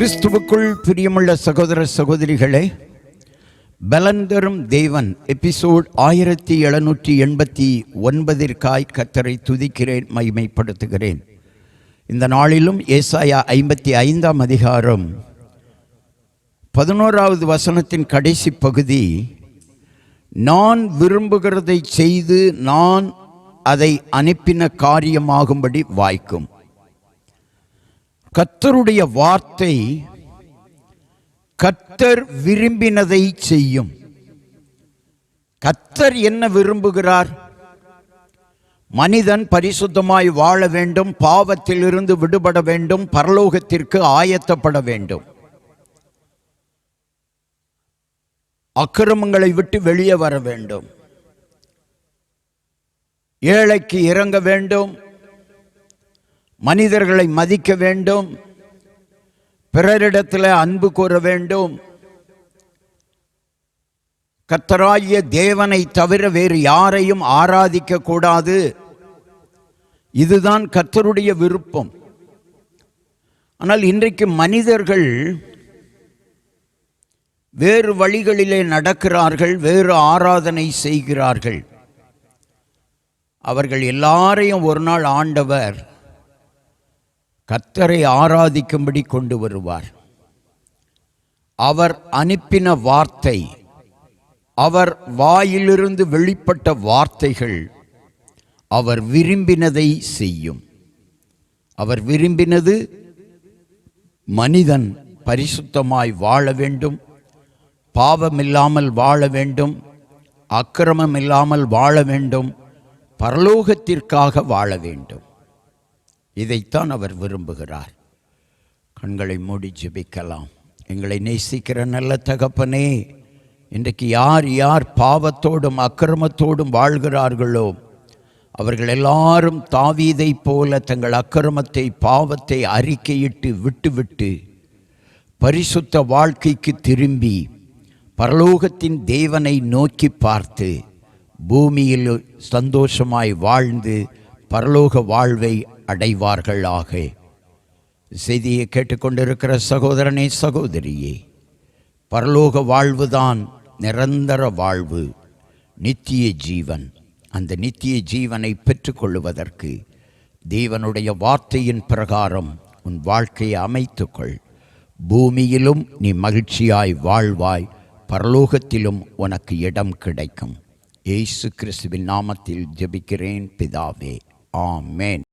கிறிஸ்துவுக்குள் பிரியமுள்ள சகோதர சகோதரிகளே பலந்தரும் தேவன் எபிசோட் ஆயிரத்தி எழுநூற்றி எண்பத்தி ஒன்பதிற்காய் கத்தரை துதிக்கிறேன் மகிமைப்படுத்துகிறேன். இந்த நாளிலும் ஏசாயா ஐம்பத்தி ஐந்தாம் அதிகாரம் பதினோராவது வசனத்தின் கடைசி பகுதி நான் விரும்புகிறதை செய்து நான் அதை அனுப்பின காரியமாகும்படி வாய்க்கும். கத்தருடைய வார்த்தை கத்தர் விரும்பினதை செய்யும். கத்தர் என்ன விரும்புகிறார்? மனிதன் பரிசுத்தமாய் வாழ வேண்டும் பாவத்திலிருந்து விடுபட வேண்டும் பரலோகத்திற்கு ஆயத்தப்பட வேண்டும். அக்கிரமங்களை விட்டு வெளியே வர வேண்டும். ஏழைக்கு இறங்க வேண்டும் மனிதர்களை மதிக்க வேண்டும். பிறரிடத்தில் அன்பு கூற வேண்டும். கத்தராகிய தேவனை தவிர வேறு யாரையும் ஆராதிக்க கூடாது. இதுதான் கத்தருடைய விருப்பம். ஆனால் இன்றைக்கு மனிதர்கள் வேறு வழிகளிலே நடக்கிறார்கள் வேறு ஆராதனை செய்கிறார்கள். அவர்கள் எல்லாரையும் ஒரு நாள் ஆண்டவர் கத்தரை ஆராதிக்கும்படி கொண்டு வருவார். அவர் அனுப்பின வார்த்தை அவர் வாயிலிருந்து வெளிப்பட்ட வார்த்தைகள் அவர் விரும்பினதை செய்யும். அவர் விரும்பினது மனிதன் பரிசுத்தமாய் வாழ வேண்டும் பாவமில்லாமல் வாழ வேண்டும் அக்கிரமம் இல்லாமல் வாழ வேண்டும் பரலோகத்திற்காக வாழ வேண்டும். இதைத்தான் அவர் விரும்புகிறார். கண்களை மூடி ஜெபிக்கலாம். எங்களை நேசிக்கிற நல்ல தகப்பனே இன்றைக்கு யார் யார் பாவத்தோடும் அக்கிரமத்தோடும் வாழ்கிறார்களோ அவர்கள் எல்லாரும் தாவீதை போல தங்கள் அக்கிரமத்தை பாவத்தை அறிக்கையிட்டு விட்டுவிட்டு பரிசுத்த வாழ்க்கைக்கு திரும்பி பரலோகத்தின் தேவனை நோக்கி பார்த்து பூமியில் சந்தோஷமாய் வாழ்ந்து பரலோக வாழ்வை அடைவார்களாக. செய்தியை கேட்டுக்கொண்டிருக்கிற சகோதரனே சகோதரியே பரலோக வாழ்வுதான் நிரந்தர வாழ்வு நித்திய ஜீவன். அந்த நித்திய ஜீவனை பெற்றுக்கொள்வதற்கு தேவனுடைய வார்த்தையின் பிரகாரம் உன் வாழ்க்கையை அமைத்துக்கொள். பூமியிலும் நீ மகிழ்ச்சியாய் வாழ்வாய் பரலோகத்திலும் உனக்கு இடம் கிடைக்கும். ஏசு கிறிஸ்துவின் நாமத்தில் ஜெபிக்கிறேன் பிதாவே. ஆமேன்.